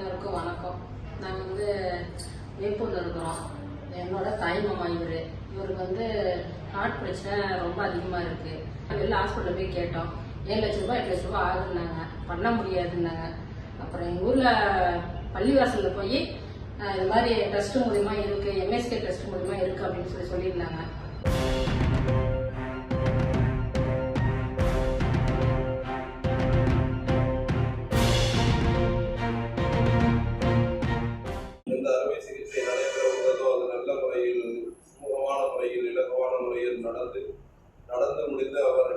எல்லாருக்கும் வணக்கம். நாங்கள் வந்து வேப்பூரில் இருக்கிறோம். என்னோட தாய் மாமா இவர். இவருக்கு வந்து ஹார்ட் பிரச்சனை ரொம்ப அதிகமாக இருக்குது வெளில ஹாஸ்பிட்டலில் போய் கேட்டோம். ஏழு லட்ச ரூபாய் எட்டு லட்ச ரூபாய் ஆகுதுன்னாங்க. பண்ண முடியாதுன்னாங்க. அப்புறம் எங்கள் ஊரில் பள்ளிவாசலில் போய் இது மாதிரி ட்ரஸ்ட்டு மூலிமா இருக்குது எம்எஸ்கே ட்ரஸ்ட் மூலிமா இருக்குது அப்படின்னு சொல்லி சொல்லியிருந்தாங்க. நடந்து முடிந்து அவர்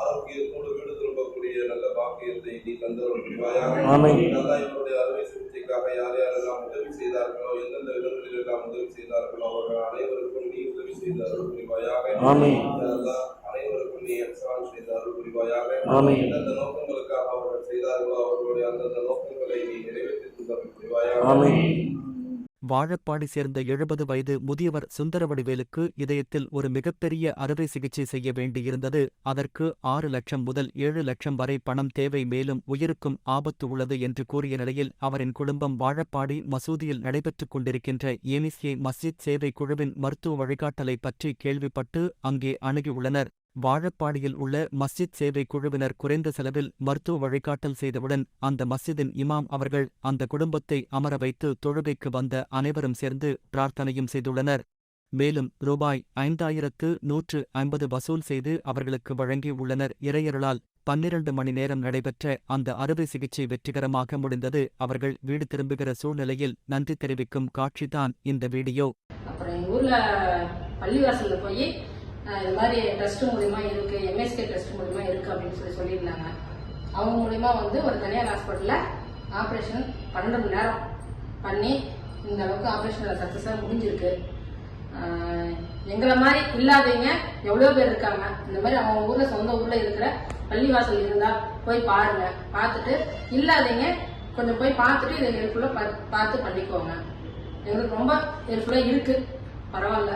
ஆரோக்கியத்தோடு வீடு திரும்பக்கூடிய நல்ல பாக்கியத்தை நீ தந்தவர் புரிவாயாக ஆமென். நல்லா இவருடைய அறுவை சிகிச்சைக்காக யார் யாரெல்லாம் உதவி செய்தார்களோ எந்தெந்த விதங்களில் எல்லாம் உதவி செய்தார்களோ அவர்கள் அனைவருக்கும் நீ உதவி செய்த அருள் புரிவாயாக அனைவருக்கும் நீ எக்ஸான் செய்த அருள் புரிவாயாக. எந்தெந்த நோக்கங்களுக்காக அவர்கள் செய்தார்களோ அவர்களுடைய அந்தந்த நோக்கங்களை நீ நிறைவேற்றி புரிவாயாக ஆமென். வாழப்பாடி சேர்ந்த எழுபது வயது முதியவர் சுந்தரவடிவேலுக்கு இதயத்தில் ஒரு மிகப்பெரிய அறுவை சிகிச்சை செய்ய வேண்டியிருந்தது. அதற்கு ஆறு லட்சம் முதல் ஏழு லட்சம் வரை பணம் தேவை. மேலும் உயிருக்கும் ஆபத்து உள்ளது என்று கூறிய நிலையில் அவரின் குடும்பம் வாழப்பாடி மசூதியில் நடைபெற்றுக் கொண்டிருக்கின்ற ஏமிஸ்யே மஸ்ஜித் சேவை குழுவின் மருத்துவ வழிகாட்டலை பற்றி கேள்விப்பட்டு அங்கே அணுகியுள்ளனர். வாழப்பாடியில் உள்ள மஸ்ஜித் சேவை குழுவினர் குறைந்த செலவில் மருத்துவ வழிகாட்டல் செய்தவுடன் அந்த மஸ்ஜிதின் இமாம் அவர்கள் அந்த குடும்பத்தை அமர வைத்து தொழுகைக்கு வந்த அனைவரும் சேர்ந்து பிரார்த்தனையும் செய்துள்ளனர். மேலும் ரூபாய் ஐந்தாயிரத்து நூற்று ஐம்பது வசூல் செய்து அவர்களுக்கு வழங்கியுள்ளனர். இறையருளால் பன்னிரண்டு மணி நேரம் நடைபெற்ற அந்த அறுவை சிகிச்சை வெற்றிகரமாக முடிந்தது. அவர்கள் வீடு திரும்புகிற சூழ்நிலையில் நன்றி தெரிவிக்கும் காட்சிதான் இந்த வீடியோ. அப்புறம் எங்கள் ஊரில் போய் இது மாதிரி ட்ரஸ்ட் மூலிமா இருக்குது எம்எஸ்கே ட்ரஸ்ட் மூலிமா இருக்குது அப்படின்னு சொல்லி சொல்லியிருந்தாங்க. அவங்க மூலிமா வந்து ஒரு தனியார் ஹாஸ்பிட்டலில் ஆப்ரேஷன் பன்னெண்டு மணி நேரம் பண்ணி இந்த அளவுக்கு ஆப்ரேஷன் சக்ஸஸாக முடிஞ்சிருக்கு. எங்களை மாதிரி இல்லாதவங்க எவ்வளோ பேர் இருக்காங்க? இந்த மாதிரி அவங்க ஊரில் சொந்த ஊரில் இருக்கிற பள்ளிவாசல் இருந்தால் போய் பாருங்க. பார்த்துட்டு இல்லாதவங்க கொஞ்சம் போய் பார்த்துட்டு இதை ஹெல்ப்ஃபுல்லாக பார்த்து பண்ணிக்கோங்க. எங்களுக்கு ரொம்ப ஹெல்ப்ஃபுல்லாக இருக்குது பரவாயில்ல.